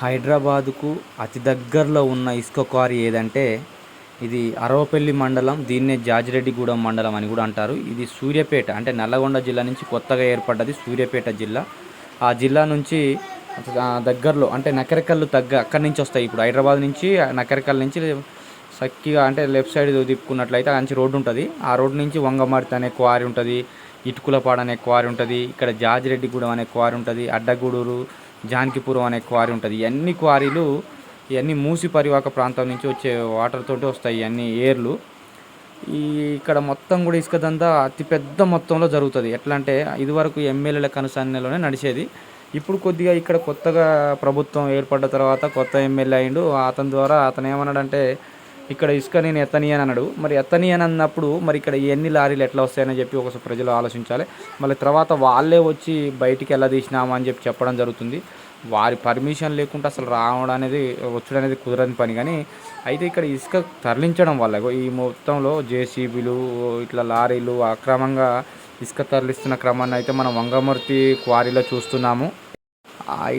హైదరాబాదుకు అతి దగ్గరలో ఉన్న ఇసుక క్వారీ ఏదంటే ఇది అరవపల్లి మండలం దీన్నే జాజిరెడ్డిగూడెం మండలం అని కూడా అంటారు. ఇది సూర్యాపేట అంటే నల్లగొండ జిల్లా నుంచి కొత్తగా ఏర్పడ్డది సూర్యాపేట జిల్లా. ఆ జిల్లా నుంచి దగ్గరలో అంటే నకరికల్లు తగ్గ అక్కడి నుంచి వస్తాయి. ఇప్పుడు హైదరాబాద్ నుంచి నకరికల్ నుంచి సక్కిగా అంటే లెఫ్ట్ సైడ్ తిప్పుకున్నట్లయితే మంచి రోడ్డు ఉంటుంది. ఆ రోడ్డు నుంచి వంగమర్తి అనే క్వారీ ఉంటుంది ఇటుకులపాడు అనే క్వారీ ఉంటుంది ఇక్కడ జాజిరెడ్డిగూడెం అనే క్వారీ ఉంటుంది అడ్డగూడూరు జానకిపురం అనే క్వారీ ఉంటుంది. ఇవన్నీ క్వారీలు ఇవన్నీ మూసి పరివాక ప్రాంతం నుంచి వచ్చే వాటర్ తోటి వస్తాయి ఇవన్నీ ఏర్లు. ఈ ఇక్కడ మొత్తం కూడా ఇసుక దందా అతిపెద్ద మొత్తంలో జరుగుతుంది. ఎట్లా అంటే ఇదివరకు ఎమ్మెల్యేల కనుసన్నలోనే నడిచేది. ఇప్పుడు కొద్దిగా ఇక్కడ కొత్తగా ప్రభుత్వం ఏర్పడ్డ తర్వాత కొత్త ఎమ్మెల్యే అయిండు. అతని ద్వారా అతను ఏమన్నాడంటే ఇక్కడ ఇసుక నేను ఎత్తనీయని అన్నాడు. మరి ఎత్తనీయని అన్నప్పుడు మరి ఇక్కడ ఎన్ని లారీలు ఎట్లా వస్తాయని చెప్పి ఒకసారి ప్రజలు ఆలోచించాలి. మళ్ళీ తర్వాత వాళ్ళే వచ్చి బయటికి ఎలా తీసినామా అని చెప్పి చెప్పడం జరుగుతుంది. వారి పర్మిషన్ లేకుండా అసలు రావడం అనేది వచ్చడం అనేది కుదరని పని. కానీ అయితే ఇక్కడ ఇసుక తరలించడం వల్ల ఈ మొత్తంలో జేసీబీలు ఇట్లా లారీలు అక్రమంగా ఇసుక తరలిస్తున్న క్రమాన్ని అయితే మనం వంగమూర్తి క్వారీలో చూస్తున్నాము.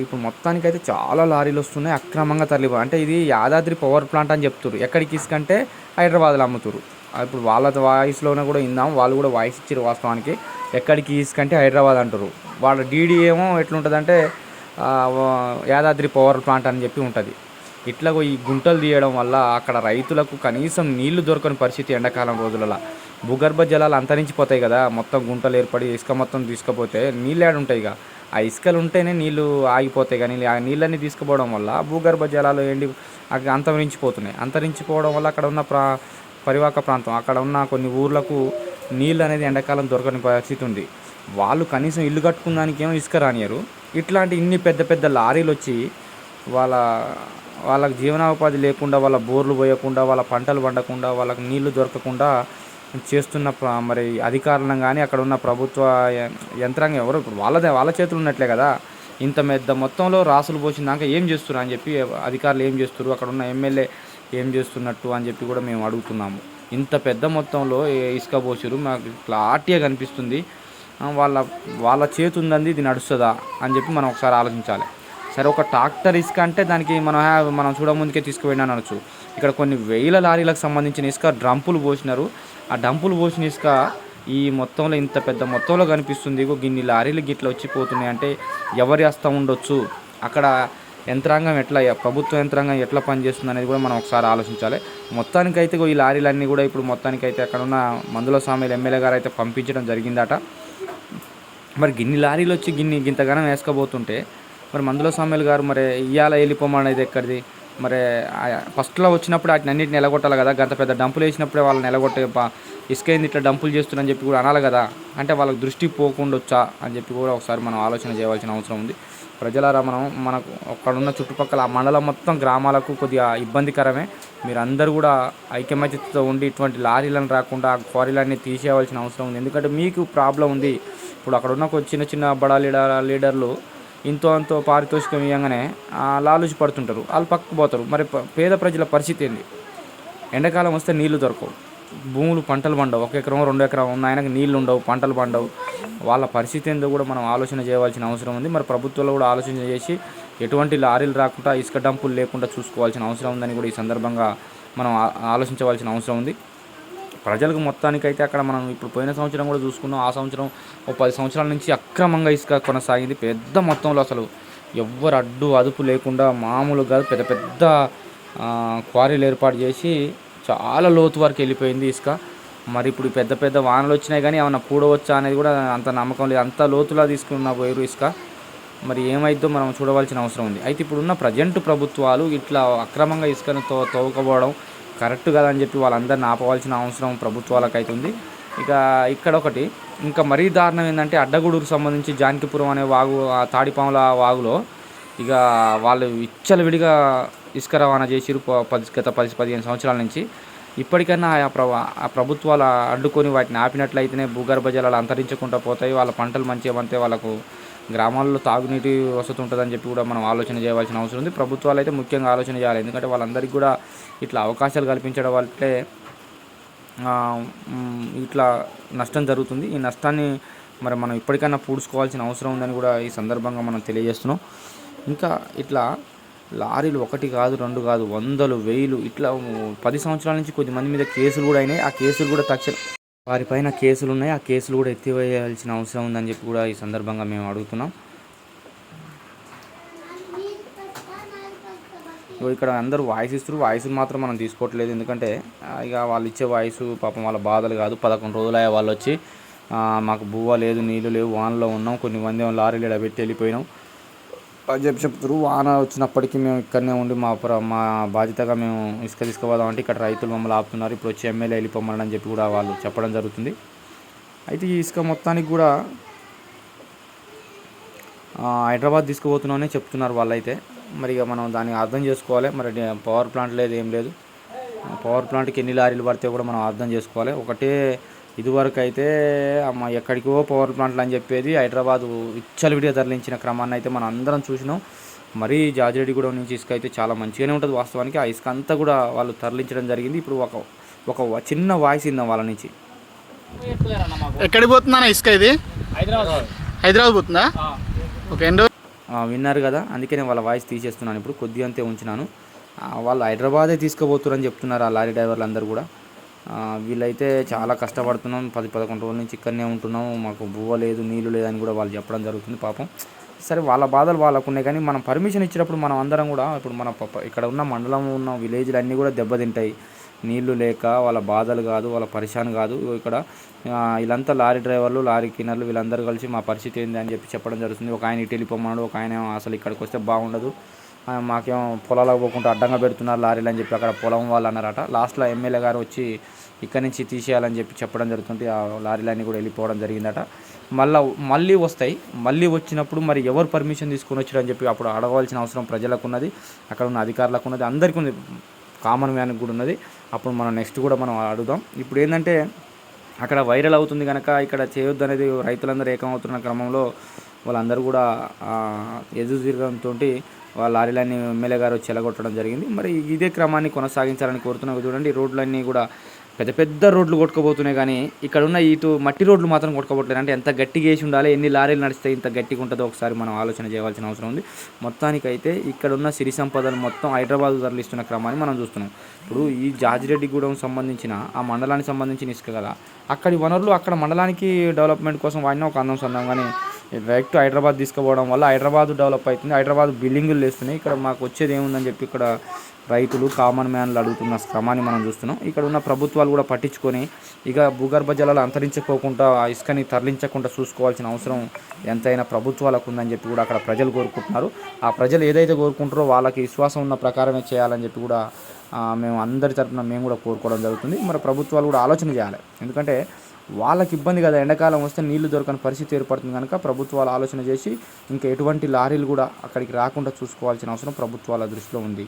ఇప్పుడు మొత్తానికి అయితే చాలా లారీలు వస్తున్నాయి. అక్రమంగా తరలి అంటే ఇది యాదాద్రి పవర్ ప్లాంట్ అని చెప్తున్నారు ఎక్కడికి ఇసుకంటే హైదరాబాద్లో అమ్ముతారు ఇప్పుడు వాళ్ళ వాయిస్లోనే కూడా ఇందాం వాళ్ళు కూడా వాయిస్ ఇచ్చారు వాస్తవానికి. ఎక్కడికి ఇసుకంటే హైదరాబాద్ అంటారు వాళ్ళ డీడీ ఏమో ఎట్లుంటుందంటే యాదాద్రి పవర్ ప్లాంట్ అని చెప్పి ఉంటుంది. ఇట్లా ఈ గుంటలు తీయడం వల్ల అక్కడ రైతులకు కనీసం నీళ్ళు దొరకని పరిస్థితి ఎండాకాలం రోజులలో. భూగర్భ జలాలు అంతరించిపోతాయి కదా. మొత్తం గుంటలు ఏర్పడి ఇసుక మొత్తం తీసుకుపోతే నీళ్ళు ఉంటాయి ఇక ఆ ఇసుకలు ఉంటేనే నీళ్ళు ఆగిపోతాయి కానీ ఆ నీళ్ళన్నీ తీసుకుపోవడం వల్ల భూగర్భ జలాలు ఎండి అక్కడ అంతరించిపోతున్నాయి. అంతరించిపోవడం వల్ల అక్కడ ఉన్న ప్రా పరివాహక ప్రాంతం అక్కడ ఉన్న కొన్ని ఊర్లకు నీళ్ళు అనేది ఎండాకాలం దొరకని పరిస్థితి ఉంది. వాళ్ళు కనీసం ఇల్లు కట్టుకున్నానికి ఏమో ఇసుక రానియరు. ఇట్లాంటి ఇన్ని పెద్ద పెద్ద లారీలు వచ్చి వాళ్ళ వాళ్ళకి జీవనోపాధి లేకుండా వాళ్ళ బోర్లు పోయకుండా వాళ్ళ పంటలు పండకుండా వాళ్ళకి నీళ్ళు దొరకకుండా చేస్తున్న మరి అధికారులను కానీ అక్కడ ఉన్న ప్రభుత్వ యంత్రాంగం ఎవరు ఇప్పుడు వాళ్ళదే వాళ్ళ చేతులు ఉన్నట్లే కదా. ఇంత పెద్ద మొత్తంలో రాసులు పోసిందాక ఏం చేస్తున్నారు అని చెప్పి అధికారులు ఏం చేస్తున్నారు అక్కడ ఉన్న ఎమ్మెల్యే ఏం చేస్తున్నట్టు అని చెప్పి కూడా మేము అడుగుతున్నాము. ఇంత పెద్ద మొత్తంలో ఇసుక పోసిరు మాకు క్లారిటీగా కనిపిస్తుంది. వాళ్ళ వాళ్ళ చేతి ఉందండి ఇది నడుస్తుందా అని చెప్పి మనం ఒకసారి ఆలోచించాలి. సరే ఒక ట్రాక్టర్ ఇసుక అంటే దానికి మనం మనం చూడముందుకే తీసుకుపోయినా అనొచ్చు. ఇక్కడ కొన్ని వేల లారీలకు సంబంధించిన ఇసుక డ్రంపులు పోసినారు. ఆ డంపులు పోసిన ఇసుక ఈ మొత్తంలో ఇంత పెద్ద మొత్తంలో కనిపిస్తుంది. ఇగో గిన్ని లారీలు గిట్ల వచ్చిపోతున్నాయి అంటే ఎవరి హస్తం ఉండొచ్చు? అక్కడ యంత్రాంగం ఎట్లా ప్రభుత్వ యంత్రాంగం ఎట్లా పనిచేస్తుంది అనేది కూడా మనం ఒకసారి ఆలోచించాలి. మొత్తానికైతే ఈ లారీలన్నీ కూడా ఇప్పుడు మొత్తానికైతే అక్కడ ఉన్న మందుల స్వామి ఎమ్మెల్యే గారు అయితే పంపించడం జరిగిందట. మరి గిన్ని లారీలు వచ్చి గిన్ని గింతగానం వేసుకోబోతుంటే మరి మందుల స్వామిలు గారు మరి ఇవాళ వెళ్ళిపోమనేది ఎక్కడిది? మరి ఆ- ఫస్ట్లో వచ్చినప్పుడు వాటిని అన్నింటిని నిలగొట్టాలి కదా. గంత పెద్ద డంపులు వేసినప్పుడే వాళ్ళని నిలగొట్టే ఇసుకైంది ఇసుక ఏంది ఇట్లా డంపులు చేస్తున్నారని చెప్పి కూడా అనాలి కదా. అంటే వాళ్ళకి దృష్టి పోకుండా వచ్చా అని చెప్పి కూడా ఒకసారి మనం ఆలోచన చేయవలసిన అవసరం ఉంది. ప్రజలారా మనం మనకు అక్కడున్న చుట్టుపక్కల ఆ మండలం మొత్తం గ్రామాలకు కొద్దిగా ఇబ్బందికరమే. మీరు అందరూ కూడా ఐక్యమత్యతో ఉండి ఇటువంటి లారీలను రాకుండా ఆ క్వారీలన్నీ తీసేయవలసిన అవసరం ఉంది. ఎందుకంటే మీకు ప్రాబ్లం ఉంది. ఇప్పుడు అక్కడ ఉన్న చిన్న చిన్న బడా లీడర్ లీడర్లు ఇంతో అంతో పారితోషికం ఇవ్వగానే లాలూచి పడుతుంటారు. వాళ్ళు పక్కకు పోతారు. మరి పేద ప్రజల పరిస్థితి ఏంది? ఎండాకాలం వస్తే నీళ్ళు దొరకవు. భూములు పంటలు పండవు. ఒక ఎకరం రెండు ఎకరం ఉన్న ఆయనకు నీళ్ళు ఉండవు పంటలు పండవు. వాళ్ళ పరిస్థితి ఏందో కూడా మనం ఆలోచన చేయవలసిన అవసరం ఉంది. మరి ప్రభుత్వాలు కూడా ఆలోచన చేసి ఎటువంటి లారీలు రాకుండా ఇసుక డంపులు లేకుండా చూసుకోవాల్సిన అవసరం ఉందని కూడా ఈ సందర్భంగా మనం ఆలోచించవలసిన అవసరం ఉంది. ప్రజలకు మొత్తానికైతే అక్కడ మనం ఇప్పుడు పోయిన సంవత్సరం కూడా చూసుకున్నాం. ఆ సంవత్సరం ఓ పది సంవత్సరాల నుంచి అక్రమంగా ఇసుక కొనసాగింది. పెద్ద మొత్తంలో అసలు ఎవ్వరు అడ్డు అదుపు లేకుండా మామూలుగా పెద్ద పెద్ద క్వారీలు ఏర్పాటు చేసి చాలా లోతు వరకు వెళ్ళిపోయింది ఇసుక. మరి ఇప్పుడు పెద్ద పెద్ద వానలు వచ్చినాయి కానీ ఏమన్నా పూడవచ్చా అనేది కూడా అంత నమ్మకం లేదు. అంత లోతులా తీసుకున్న పోయారు ఇసుక. మరి ఏమైద్దో మనం చూడవలసిన అవసరం ఉంది. అయితే ఇప్పుడున్న ప్రజెంట్ ప్రభుత్వాలు ఇట్లా అక్రమంగా ఇసుకను తో తవ్వుకపోవడం కరెక్ట్ కాదని చెప్పి వాళ్ళందరిని ఆపవలసిన అవసరం ప్రభుత్వాలకు అయితే ఉంది ఇక ఇక్కడ ఒకటి ఇంకా మరీ దారుణం ఏంటంటే అడ్డగూడూరుకు సంబంధించి జానకిపురం అనే వాగు ఆ తాడిపాముల వాగులో ఇక వాళ్ళు విచ్చలవిడిగా ఇసుక రవాణా చేసిరు ప- పది గత పది పదిహేను సంవత్సరాల నుంచి. ఇప్పటికైనా ఆ ప్ర ఆ ప్రభుత్వాలు అడ్డుకొని వాటిని ఆపినట్లయితేనే భూగర్భ జలాలు అంతరించకుండా పోతాయి. వాళ్ళ పంటలు మంచిగా ఏమంటే వాళ్ళకు గ్రామాల్లో తాగునీటి వసతి ఉంటుందని చెప్పి కూడా మనం ఆలోచన చేయవలసిన అవసరం ఉంది. ప్రభుత్వాలు అయితే ముఖ్యంగా ఆలోచన చేయాలి. ఎందుకంటే వాళ్ళందరికీ కూడా ఇట్లా అవకాశాలు కల్పించడం వల్లే ఇట్లా నష్టం జరుగుతుంది. ఈ నష్టాన్ని మరి మనం ఇప్పటికైనా పూడ్చుకోవాల్సిన అవసరం ఉందని కూడా ఈ సందర్భంగా మనం తెలియజేస్తున్నాం. ఇంకా ఇట్లా లారీలు ఒకటి కాదు రెండు కాదు వందలు వేలు ఇట్లా పది సంవత్సరాల నుంచి కొద్ది మంది మీద కేసులు కూడా అయినాయి. ఆ కేసులు కూడా తక్షణం వారిపైన కేసులు ఉన్నాయి ఆ కేసులు కూడా ఎత్తివేయాల్సిన అవసరం ఉందని చెప్పి కూడా ఈ సందర్భంగా మేము అడుగుతున్నాం. ఇక్కడ అందరూ వాయిస్ ఇస్తారు వాయిస్ మాత్రం మనం తీసుకోవట్లేదు. ఎందుకంటే ఇక వాళ్ళు ఇచ్చే వాయిస్ పాపం వాళ్ళ బాధలు కాదు. పదకొండు రోజులు అయ్యే వాళ్ళు వచ్చి మాకు బువ్వ లేదు నీళ్ళు లేవు వానలో ఉన్నాం. కొన్ని మంది ఏమో లారీలు ఇలా పెట్టి వెళ్ళిపోయినాం. అని చెప్పి చెప్తారు వాన వచ్చినప్పటికీ మేము ఇక్కడనే ఉండి మా ప్ర- మా బాధ్యతగా మేము ఇసుక తీసుకుపోదాం అంటే ఇక్కడ రైతులు మమ్మల్ని ఆపుతున్నారు. ఇప్పుడు వచ్చి ఎమ్మెల్యే వెళ్ళిపోమని అని చెప్పి కూడా వాళ్ళు చెప్పడం జరుగుతుంది. అయితే ఈ ఇసుక మొత్తానికి కూడా హైదరాబాద్ తీసుకుపోతున్నామని చెప్తున్నారు వాళ్ళైతే. మరి ఇక మనం దాన్ని అర్థం చేసుకోవాలి. మరి పవర్ ప్లాంట్ లేదు ఏం లేదు. పవర్ ప్లాంట్కి ఎన్ని లారీలు పడితే కూడా మనం అర్థం చేసుకోవాలి. ఒకటే ఇదివరకు అయితే అమ్మ ఎక్కడికో పవర్ ప్లాంట్లు అని చెప్పేది హైదరాబాద్ విచ్చలవిడిగా తరలించిన క్రమాన్ని అయితే మనం అందరం చూసినాం. మరీ జాజిరెడ్డిగూడెం నుంచి ఇసుక అయితే చాలా మంచిగానే ఉంటుంది వాస్తవానికి. ఆ ఇసుక అంతా కూడా వాళ్ళు తరలించడం జరిగింది. ఇప్పుడు ఒక ఒక చిన్న వాయిస్ ఇందాం వాళ్ళ నుంచి. ఎక్కడికి పోతుందా ఇసుక ఇది? హైదరాబాద్ హైదరాబాద్ పోతుందా? ఓకే ఎన్ని విన్నారు కదా అందుకే నేను వాళ్ళ వాయిస్ తీసేస్తున్నాను. ఇప్పుడు కొద్దిగా అంతే ఉంచినాను వాళ్ళు హైదరాబాదే తీసుకుపోతున్నారని చెప్తున్నారు ఆ లారీ డ్రైవర్లు అందరూ కూడా. వీళ్ళైతే చాలా కష్టపడుతున్నాం. పది పదకొండు రోజుల నుంచి ఇక్కడనే ఉంటున్నాం మాకు బువ్వ లేదు నీళ్ళు లేదని కూడా వాళ్ళు చెప్పడం జరుగుతుంది పాపం. సరే వాళ్ళ బాధలు వాళ్ళకు ఉన్నాయి కానీ మనం పర్మిషన్ ఇచ్చినప్పుడు మనం అందరం కూడా ఇప్పుడు మన ప- ఇక్కడ ఉన్న మండలం ఉన్న విలేజ్లు అన్నీ కూడా దెబ్బతింటాయి. నీళ్ళు లేక వాళ్ళ బాధలు కాదు వాళ్ళ పరిశాన్ కాదు. ఇక్కడ వీళ్ళంతా లారీ డ్రైవర్లు లారీ కిన్నర్లు వీళ్ళందరూ కలిసి మా పరిస్థితి ఏంది అని చెప్పి చెప్పడం జరుగుతుంది. ఒక ఆయన ఇటు వెళ్ళిపోమన్నాడు ఒక ఆయన అసలు ఇక్కడికి వస్తే బాగుండదు. మాకేమో పొలాలకు పోకుండా అడ్డంగా పెడుతున్నారు లారీలు అని చెప్పి అక్కడ పొలం వాళ్ళు అన్నారట. లాస్ట్లో ఎమ్మెల్యే గారు వచ్చి ఇక్కడి నుంచి తీసేయాలని చెప్పి చెప్పడం జరుగుతుంది ఆ లారీలన్నీ కూడా వెళ్ళిపోవడం జరిగిందట. మళ్ళీ మళ్ళీ వస్తాయి. మళ్ళీ వచ్చినప్పుడు మరి ఎవరు పర్మిషన్ తీసుకొని వచ్చారు అని చెప్పి అప్పుడు అడగవలసిన అవసరం ప్రజలకు ఉన్నది. అక్కడ ఉన్న అధికారులకు ఉన్నది. అందరికీ ఉంది కామన్ మ్యాన్కి కూడా ఉన్నది. అప్పుడు మనం నెక్స్ట్ కూడా మనం అడుగుదాం. ఇప్పుడు ఏంటంటే అక్కడ వైరల్ అవుతుంది కనుక ఇక్కడ చేయొద్దు అనేది రైతులందరూ ఏకమవుతున్న క్రమంలో వాళ్ళందరూ కూడా ఎదురు తిరగడంతో లారీలన్నీ ఎమ్మెల్యే గారు చెలగొట్టడం జరిగింది. మరి ఇదే క్రమాన్ని కొనసాగించాలని కోరుతున్నాం చూడండి రోడ్లన్నీ కూడా పెద్ద పెద్ద రోడ్లు కొట్టుకోబోతున్నాయి కానీ ఇక్కడ ఉన్న ఇటు మట్టి రోడ్లు మాత్రం కొట్టుకోబోట్లేదు అంటే ఎంత గట్టిగా వేసి ఉండాలి ఎన్ని లారీలు నడిస్తే ఇంత గట్టిగా ఉంటుందో ఒకసారి మనం ఆలోచన చేయవలసిన అవసరం ఉంది. మొత్తానికైతే ఇక్కడ ఉన్న సిరి సంపదలు మొత్తం హైదరాబాద్ తరలిస్తున్న క్రమాన్ని మనం చూస్తున్నాం. ఇప్పుడు ఈ జాజిరెడ్డిగూడెం సంబంధించిన ఆ మండలానికి సంబంధించిన ఇసుక కదా అక్కడి వనరులు అక్కడ మండలానికి డెవలప్మెంట్ కోసం వాడిన ఒక అందం సందం. కానీ డైరెక్ట్ హైదరాబాద్ తీసుకుపోవడం వల్ల హైదరాబాద్ డెవలప్ అవుతుంది. హైదరాబాద్ బిల్డింగులు లేస్తున్నాయి. ఇక్కడ మాకు వచ్చేది ఏముందని చెప్పి ఇక్కడ రైతులు కామన్ మ్యాన్లు అడుగుతున్న క్రమాన్ని మనం చూస్తున్నాం. ఇక్కడ ఉన్న ప్రభుత్వాలు కూడా పట్టించుకొని ఇక భూగర్భ జలాలు అంతరించుకోకుండా ఆ ఇసుకని తరలించకుండా చూసుకోవాల్సిన అవసరం ఎంతైనా ప్రభుత్వాలకు ఉందని చెప్పి కూడా అక్కడ ప్రజలు కోరుకుంటున్నారు. ఆ ప్రజలు ఏదైతే కోరుకుంటారో వాళ్ళకి విశ్వాసం ఉన్న ప్రకారమే చేయాలని చెప్పి కూడా మేము అందరి తరపున మేము కూడా కోరుకోవడం జరుగుతుంది. మరి ప్రభుత్వాలు కూడా ఆలోచన చేయాలి. ఎందుకంటే వాళ్ళకి ఇబ్బంది కదా ఎండాకాలం వస్తే నీళ్ళు దొరకని పరిస్థితి ఏర్పడుతుంది కనుక ప్రభుత్వాలు ఆలోచన చేసి ఇంకా ఎటువంటి లారీలు కూడా అక్కడికి రాకుండా చూసుకోవాల్సిన అవసరం ప్రభుత్వాల దృష్టిలో ఉంది.